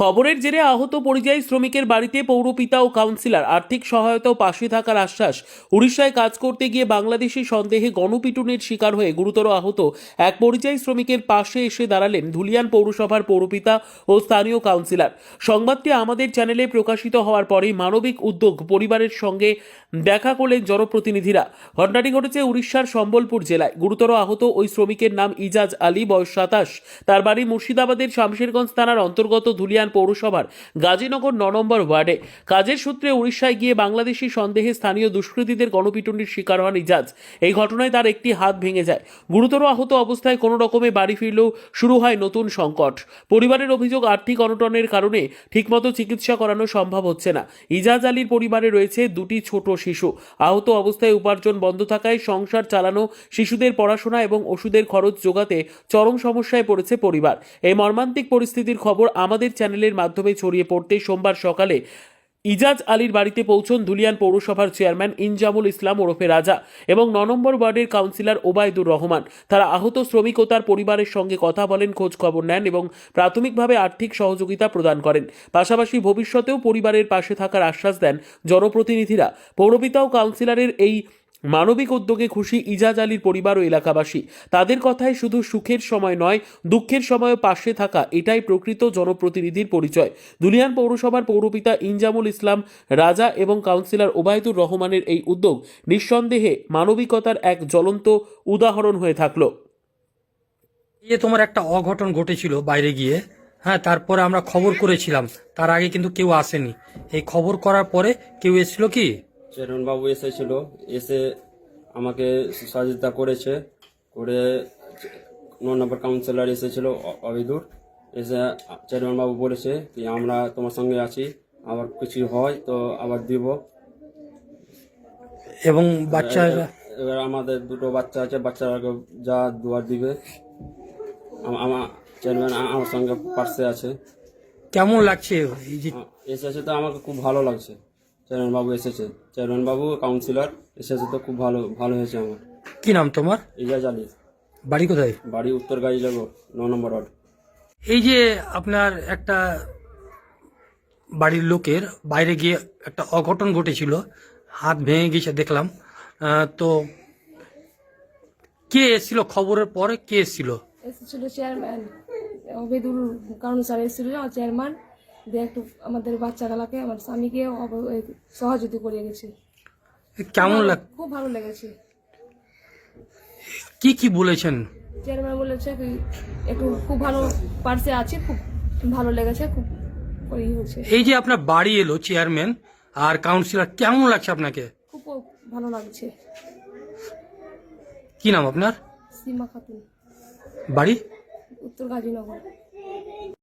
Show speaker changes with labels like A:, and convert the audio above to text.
A: খবরের জেরে আহত পরিযায়ী শ্রমিকের বাড়িতে পৌরপিতা ও কাউন্সিলর আর্থিক সহায়তা ও পাশে থাকার আশ্বাস। উড়িষ্যায় কাজ করতে গিয়ে বাংলাদেশি সন্দেহে গণপিটুনির শিকার হয়ে গুরুতর আহত এক পরিযায়ী শ্রমিকের পাশে এসে দাঁড়ালেন ধুলিয়ান পৌরসভার পৌরপিতা ও স্থানীয় কাউন্সিলর। সংবাদটি আমাদের চ্যানেলে প্রকাশিত হওয়ার পরেই মানবিক উদ্যোগ পরিবারের সঙ্গে দেখা করলেন জনপ্রতিনিধিরা। ঘটনাটি ঘটেছে উড়িষ্যার সম্বলপুর জেলায়। গুরুতর আহত ওই শ্রমিকের নাম ইজাজ আলী, বয়স সাতাশ। তার বাড়ি মুর্শিদাবাদের শামশেরগঞ্জ থানার অন্তর্গত ধুলিয়ান পৌরসভার গাজীনগর ন নম্বর ওয়ার্ডে। কাজের সূত্রে উড়িষ্যায় গিয়ে বাংলাদেশি সন্দেহে স্থানীয় দুষ্কৃতীদের গণপিটুনির শিকার হন ইজাজ। এই ঘটনায় তার একটি হাত ভেঙে যায়। গুরুতর আহত অবস্থায় কোনো রকমে বাড়ি ফিরলেও শুরু হয় নতুন সংকট। পরিবারের অভিযোগ আর্থিক অনটনের কারণে ঠিকমতো চিকিৎসা করানো সম্ভব হচ্ছে না। ইজাজ আলীর পরিবারে রয়েছে দুটি ছোট শিশু। আহত অবস্থায় উপার্জন বন্ধ থাকায় সংসার চালানো, শিশুদের পড়াশোনা এবং ওষুধের খরচ যোগাতে চরম সমস্যায় পড়েছে পরিবার। এই মর্মান্তিক পরিস্থিতির খবর আমাদের চ্যানেলের মাধ্যমে ছড়িয়ে পড়তে সোমবার সকালে ইজাজ আলীর বাড়িতে পৌঁছন ধুলিয়ান পৌরসভার চেয়ারম্যান ইনজামুল ইসলাম ওরফে রাজা এবং ন নম্বর ওয়ার্ডের কাউন্সিলর ওবায়দুর রহমান। তারা আহত শ্রমিক ও তার পরিবারের সঙ্গে কথা বলেন, খোঁজ খবর নেন এবং প্রাথমিকভাবে আর্থিক সহযোগিতা প্রদান করেন। পাশাপাশি ভবিষ্যতেও পরিবারের পাশে থাকার আশ্বাস দেন জনপ্রতিনিধিরা। পৌরপিতা ও কাউন্সিলরের এই মানবিক উদ্যোগে খুশি ইজাজ আলীর পরিবার ও এলাকাবাসী। তাদের কথায় শুধু সুখের সময় নয়, দুঃখের সময়ও পাশে থাকা, এটাই প্রকৃত জনপ্রতিনিধির পরিচয়। দুলিয়ান পৌরসভার পৌরপিতা ইনজামুল ইসলাম, রাজা এবং কাউন্সিলর ওবায়দুর রহমানের এই উদ্যোগ নিঃসন্দেহে মানবিকতার এক জ্বলন্ত উদাহরণ হয়ে থাকল।
B: এই যে তোমার একটা অঘটন ঘটেছিল বাইরে গিয়ে। হ্যাঁ তারপরে আমরা খবর করেছিলাম। তার আগে কিন্তু কেউ আসেনি। এই খবর করার পরে কেউ এসেছিল কি?
C: চেরনবাবু এসেছিল এসে আমাকে সহযোগিতা করেছে করে ন নম্বর কাউন্সিলর এসেছিল অবিদুর এসে চেয়ারম্যানবাবু বলেছে কি আমরা তোমার সঙ্গে আছি আবার কিছু হয় তো আবার দিব।
B: এবং বাচ্চা
C: এবার আমাদের দুটো বাচ্চা আছে বাচ্চারাকে যা দুয়ার দিবে। আম- আমার চেয়ারম্যান আমার সঙ্গে পার্সে আছে।
B: কেমন লাগছে এই যে?
C: এসেছে তো আমাকে খুব ভালো লাগছে। চেয়ারম্যানবাবু এসেছে। চেয়ারম্যানবাবু কাউন্সিলর এসেছে তো খুব ভালো ভালো হয়েছে আমার।
B: কি নাম তোমার?
C: ইজাজ আলী।
B: বাড়ি কোথায়?
C: বাড়ি উত্তর গাড়ি যাব ন নম্বর ওয়ার্ড।
B: এই যে আপনার একটা বাড়ির লোকের বাইরে গিয়ে একটা অঘটন ঘটেছিল হাত ভেঙে গেছে দেখলাম। তো কে এসেছিল খবরের পরে কে এসেছিল?
D: এসেছিল চেয়ারম্যান অবেদুল কাউন্সিলর এসেছিল চেয়ারম্যান দিয়ে একটু আমাদের বাচ্চাগুলাকে আমার স্বামীকে সহযোগিতা করে গেছে
B: কেমন লাগ
D: খুব ভালো লেগেছে।
B: কি কি বলেছেন?
D: চেয়ারম্যান বলেছে কি একটু খুব ভালো পার্সে আছে খুব ভালো লেগেছে খুব ওই হচ্ছে
B: এই যে আপনার বাড়ি এলো চেয়ারম্যান আর কাউন্সিলর কেমন লাগছে আপনাকে?
D: খুব ভালো লাগছে।
B: কি নাম আপনার?
D: সীমা খাতুন।
B: বাড়ি?
D: উত্তর গাজীনগর।